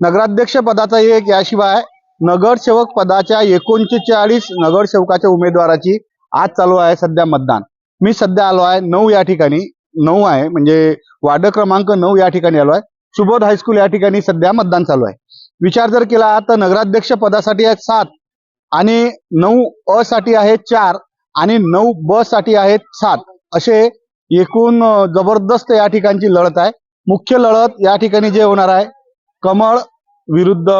नगराध्यक्ष पदाचा एक याशिवाय नगरसेवक पदाच्या एकोणचाळीस नगरसेवकाच्या उमेदवाराची आज चालू आहे सध्या मतदान. मी सध्या आलो आहे नऊ या ठिकाणी नऊ आहे म्हणजे वार्ड क्रमांक नऊ या ठिकाणी आलो आहे. सुबोध हायस्कूल या ठिकाणी सध्या मतदान चालू आहे. विचार जर केला तर नगराध्यक्ष पदासाठी आहेत सात आणि नऊ अ साठी आहे चार आणि नऊ ब साठी आहेत सात. असे एकूण जबरदस्त या ठिकाणची लढत आहे. मुख्य लढत या ठिकाणी जे होणार आहे कमळ विरुद्ध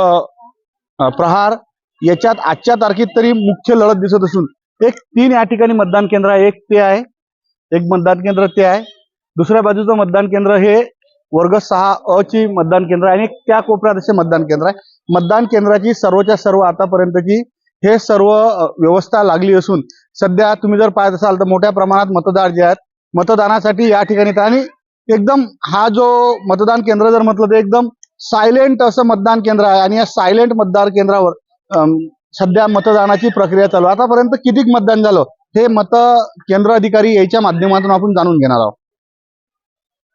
प्रहार याच्यात आजच्या तारखेत तरी मुख्य लढत दिसत असून एक तीन या ठिकाणी मतदान केंद्र आहे एक ते आहे. एक मतदान केंद्र ते आहे. दुसऱ्या बाजूचं मतदान केंद्र हे वर्ग सहा अ ची मतदान केंद्र आहे आणि त्या कोपऱ्यात असे मतदान केंद्र आहे. मतदान केंद्राची सर्वच्या सर्व आतापर्यंतची हे सर्व व्यवस्था लागली असून सध्या तुम्ही जर पाहत असाल तर मोठ्या प्रमाणात मतदार जे आहेत मतदानासाठी या ठिकाणी आणि एकदम हा जो मतदान केंद्र जर म्हटलं तर एकदम सायलेंट असं मतदान केंद्र आहे आणि या सायलेंट मतदार केंद्रावर सध्या मतदानाची प्रक्रिया चालू. आतापर्यंत किती मतदान झालं हे मत केंद्र अधिकारी याच्या माध्यमातून आपण जाणून घेणार आहोत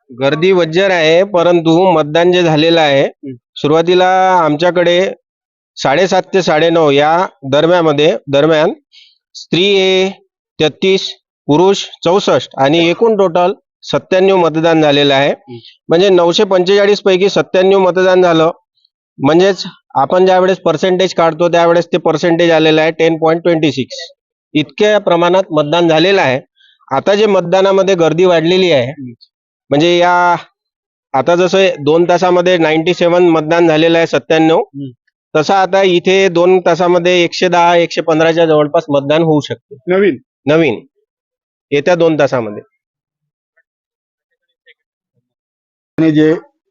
गर्दी वज्जर आहे परंतु मतदान जे झालेलं आहे सुरुवातीला आमच्याकडे साडेसात ते साडेनऊ या दरम्यामध्ये दरम्यान स्त्री हे तेहतीस पुरुष चौसष्ट आणि एकूण टोटल सत्त्याण्णव मतदान झालेलं आहे. म्हणजे नऊशे पंचेचाळीस पैकी सत्त्याण्णव मतदान झालं. म्हणजेच आपण ज्या वेळेस पर्सेंटेज काढतो त्यावेळेस ते पर्सेंटेज आलेलं आहे टेन पॉईंट ट्वेंटी सिक्स इतक्या प्रमाणात मतदान झालेलं आहे. आता जे मतदानामध्ये गर्दी वाढलेली आहे म्हणजे या आता जसं दोन तासामध्ये नाईन्टी सेव्हन मतदान झालेलं आहे सत्त्याण्णव. तसं आता इथे दोन तासामध्ये एकशे दहा एकशे पंधराच्या जवळपास मतदान होऊ शकते. नवीन. नवीन. येत्या दोन तासामध्ये. जे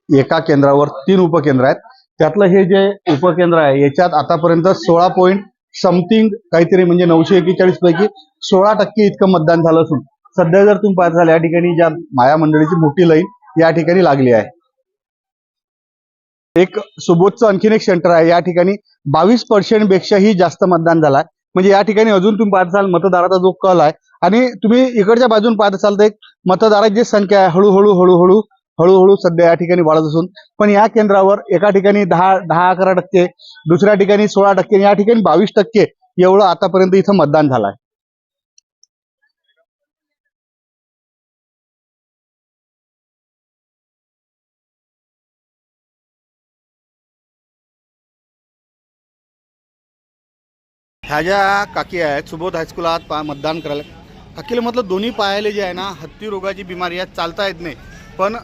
एका केंद्रावर तीन उपकेंद्र आहेत त्यातलं हे जे उपकेंद्र आहे याच्यात आतापर्यंत सोळा पॉईंट समथिंग काहीतरी म्हणजे नऊशे एकेचाळीस पैकी सोळा टक्के इतकं मतदान झालं असून सध्या जर तुम्ही पाहत झालं या ठिकाणी ज्या माया मंडळीची मोठी लाईन या ठिकाणी लागली आहे. एक सुबोधचं आणखीन एक सेंटर आहे या ठिकाणी बावीस पर्सेंट पेक्षाही जास्त मतदान झालं आहे म्हणजे या ठिकाणी अजून तुम्ही पाहत असाल मतदाराचा जो कल आहे आणि तुम्ही इकडच्या बाजून पाहत असाल तर एक मतदाराची जी संख्या आहे हळूहळू हळूहळू हळूहळू सध्या या ठिकाणी वाढत असून पण या केंद्रावर एका ठिकाणी दहा दहा अकरा टक्के दुसऱ्या ठिकाणी सोळा टक्के आणि या ठिकाणी बावीस टक्के एवढं आतापर्यंत इथं मतदान झालं आहे ह्या ज्या काकी आहेत सुबोध हायस्कुलात पा मतदान करायला काकीला म्हटलं दोन्ही पायाले जे आहे ना हत्ती रोगाची बिमारी आहे चालता येत नाही. पण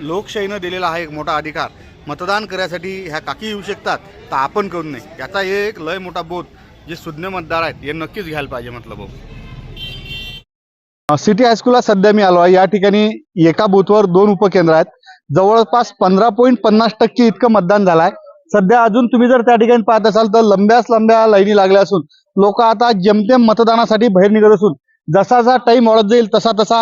लोकशाहीनं दिलेला हा एक मोठा अधिकार. मतदान करण्यासाठी ह्या काकी येऊ शकतात तर आपण करू नये. याचा एक लय मोठा बोध जे सुज्ञ मतदार आहेत हे नक्कीच घ्यायला पाहिजे म्हटलं भाऊ. सिटी हायस्कूलला सध्या मी आलो आहे. या ठिकाणी एका बूथवर दोन उपकेंद्र आहेत. जवळपास पंधरा पॉईंट पन्नास टक्के इतकं मतदान झालं आहे सध्या अजून तुम्ही जर त्या ठिकाणी पाहत असाल तर लंब्याच लंब्या लाईनी लागल्या असून लोक आता जेमतेम मतदानासाठी बाहेर निघत असून जसा जसा टाइम वाढत जाईल तसा तसा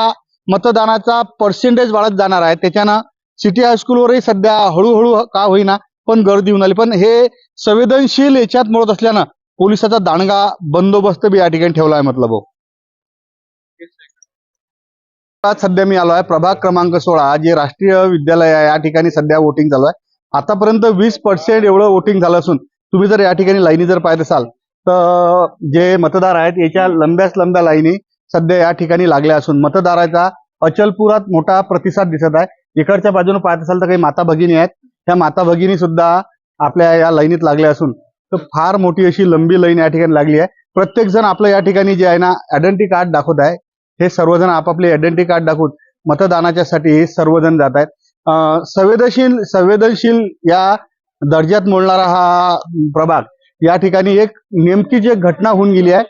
मतदानाचा पर्सेंटेज वाढत जाणार आहे. त्याच्यानं सिटी हायस्कूलवरही सध्या हळूहळू का होईना पण गर्दी होऊन आली. पण हे संवेदनशील याच्यात मोडत असल्यानं पोलिसाचा दांडगा बंदोबस्त बी या ठिकाणी ठेवला आहे मतलब भाऊ. सध्या मी आलो आहे. प्रभाग क्रमांक सोळा जे राष्ट्रीय विद्यालय आहे या ठिकाणी सध्या वोटिंग चालू आहे. आतापर्यंत वीस पर्सेंट एवढं वोटिंग झालं असून तुम्ही जर या ठिकाणी लाईनी जर पाहत असाल तर जे मतदार आहेत याच्या लंब्याच लंब्या लाईनी सध्या या ठिकाणी लागल्या असून मतदाराचा अचलपुरात मोठा प्रतिसाद दिसत आहे. इकडच्या बाजूने पाहत असाल तर काही माता भगिनी आहेत. त्या माता भगिनी सुद्धा आपल्या या लाईनीत लागल्या असून तर फार मोठी अशी लंबी लाईन या ठिकाणी लागली आहे. प्रत्येक जण आपलं या ठिकाणी जे आहे ना आयडेंटिटी कार्ड दाखवत आहे. हे सर्वजण आपापले आयडेंटिटी कार्ड दाखवून मतदानाच्या साठी सर्वजण जात आहेत. संवेदनशील संवेदनशील या दर्जात मोडणारा हा प्रभाग या ठिकाणी एक नेमकी जी घटना होऊन गेली आहे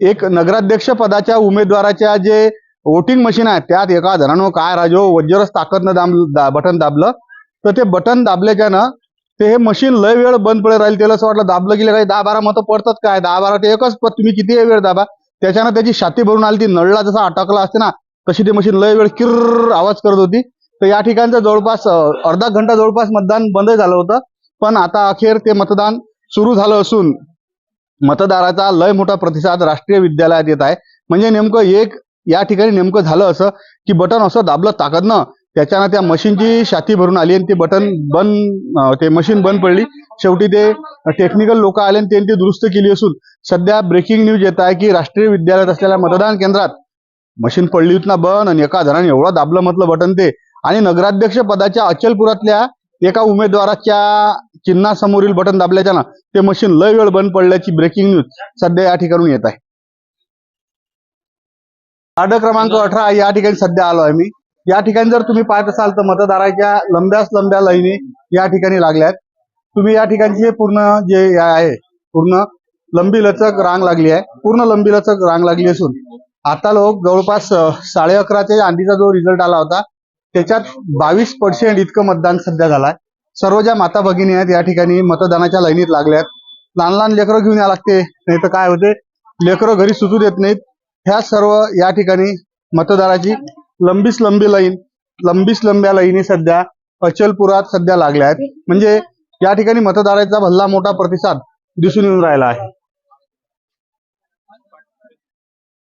एक नगराध्यक्ष पदाच्या उमेदवाराच्या जे वोटिंग मशीन आहे त्यात एका जणांनो काय राजो वज्रच ताकदनं दाब दा, बटन दाबलं. तर ते बटन दाबल्याच्यानं ते हे मशीन लय वेळ बंद पडे राहील त्याला असं वाटलं दाबलं गेलं काही दहा बारा मतं पडतात काय? दहा बारा ते एकच पद तुम्ही किती वेळ दाबा? त्याच्यानं त्याची छाती भरून आली ती नळला जसा अटकला असते ना तशी ती मशीन लय वेळ किर्र आवाज करत होती. तर या ठिकाणचं जवळपास अर्धा घंटा जवळपास मतदान बंद झालं होतं. पण आता अखेर ते मतदान सुरू झालं असून मतदाराचा लय मोठा प्रतिसाद राष्ट्रीय विद्यालयात येत आहे. म्हणजे नेमकं एक या ठिकाणी नेमकं झालं असं की बटन असं दाबलं ताकदनं त्याच्यानं त्या मशीनची छाती भरून आली आणि ते बटन बंद ते मशीन बंद पडली. शेवटी ते टेक्निकल लोक आले आणि त्यांनी ती दुरुस्त केली असून सध्या ब्रेकिंग न्यूज येत आहे की राष्ट्रीय विद्यालयात असलेल्या मतदान केंद्रात मशीन पडली होती ना बंद आणि एका जणांनी एवढं दाबलं म्हटलं बटन ते. आणि नगराध्यक्ष पदाच्या अचलपुरातल्या एका उमेदवाराच्या चिन्हासमोरील बटन दाबल्याच्यानं ते मशीन लय वेळ बंद पडल्याची ब्रेकिंग न्यूज सध्या या ठिकाणून येत आहे. वार्ड क्रमांक अठरा या ठिकाणी सध्या आलो आहे मी. या ठिकाणी जर तुम्ही पाहत असाल तर मतदाराच्या लंब्याच लंब्या लाईनी या ठिकाणी लागल्या आहेत. तुम्ही या ठिकाणचे पूर्ण जे आहे पूर्ण लंबी लचक रांग लागली आहे. पूर्ण लंबी लचक रांग लागली असून आता लोक जवळपास साडे अकराच्या आधीचा जो रिझल्ट आला होता त्याच्यात बावीस पर्सेंट इतकं मतदान सध्या झालंय. सर्व ज्या माता भगिनी आहेत या ठिकाणी मतदानाच्या लाईनीत लागल्या आहेत. लहान लहान लेकरं घेऊन या लागते नाही तर काय होते? लेकरं घरी सुचू देत नाहीत. ह्या सर्व या ठिकाणी मतदाराची लंबीच लंबी लाईन लंबीच लंब्या लाईनी सध्या अचलपुरात सध्या लागल्या आहेत. म्हणजे या ठिकाणी मतदाराचा भल्ला मोठा प्रतिसाद दिसून येऊन राहिला आहे.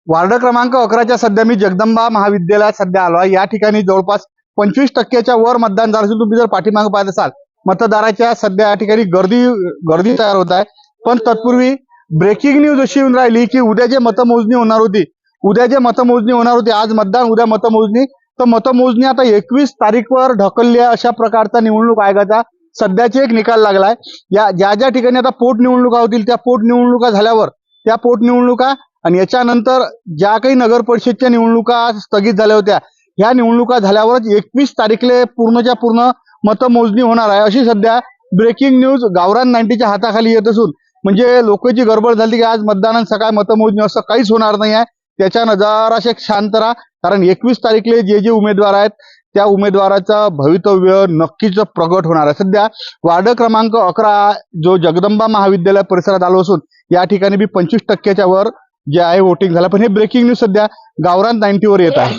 वार्ड क्रमांक अकराच्या सध्या मी जगदंबा महाविद्यालयात सध्या आलो आहे. या ठिकाणी जवळपास पंचवीस टक्क्याच्या वर मतदान झालं तुम्ही जर पाठीमागे पाहत असाल मतदाराच्या सध्या या ठिकाणी गर्दी गर्दी तयार होत आहे. पण तत्पूर्वी ब्रेकिंग न्यूज अशी येऊन राहिली की उद्या जे मतमोजणी होणार होती उद्या जे मतमोजणी होणार होती आज मतदान उद्या मतमोजणी तर मतमोजणी आता एकवीस तारीखवर ढकलली आहे अशा प्रकारचा निवडणूक आयोगाचा सध्याचे एक निकाल लागलाय. या ज्या ज्या ठिकाणी आता पोटनिवडणुका होतील त्या पोटनिवडणुका झाल्यावर त्या पोटनिवडणुका आणि याच्यानंतर ज्या काही नगर परिषदच्या निवडणुका स्थगित झाल्या होत्या ह्या निवडणुका झाल्यावरच एकवीस तारीखले पूर्णच्या पूर्ण मतमोजणी होणार आहे. अशी सध्या ब्रेकिंग न्यूज गावरान नाईन्टीच्या हाताखाली येत असून म्हणजे लोकांची गडबड झाली की आज मतदान सकाळ मतमोजणी असं काहीच होणार नाही आहे. त्याच्यानं जराशे शांत राहा. कारण एकवीस तारीखले जे जे उमेदवार आहेत त्या उमेदवाराचं भवितव्य नक्कीच प्रगट होणार आहे. सध्या वार्ड क्रमांक अकरा जो जगदंबा महाविद्यालय परिसरात आलो असून या ठिकाणी बी पंचवीस टक्क्याच्या वर जे आहे वोटिंग झालं. पण हे ब्रेकिंग न्यूज सध्या गावरान नाईन्टीवर येत आहे.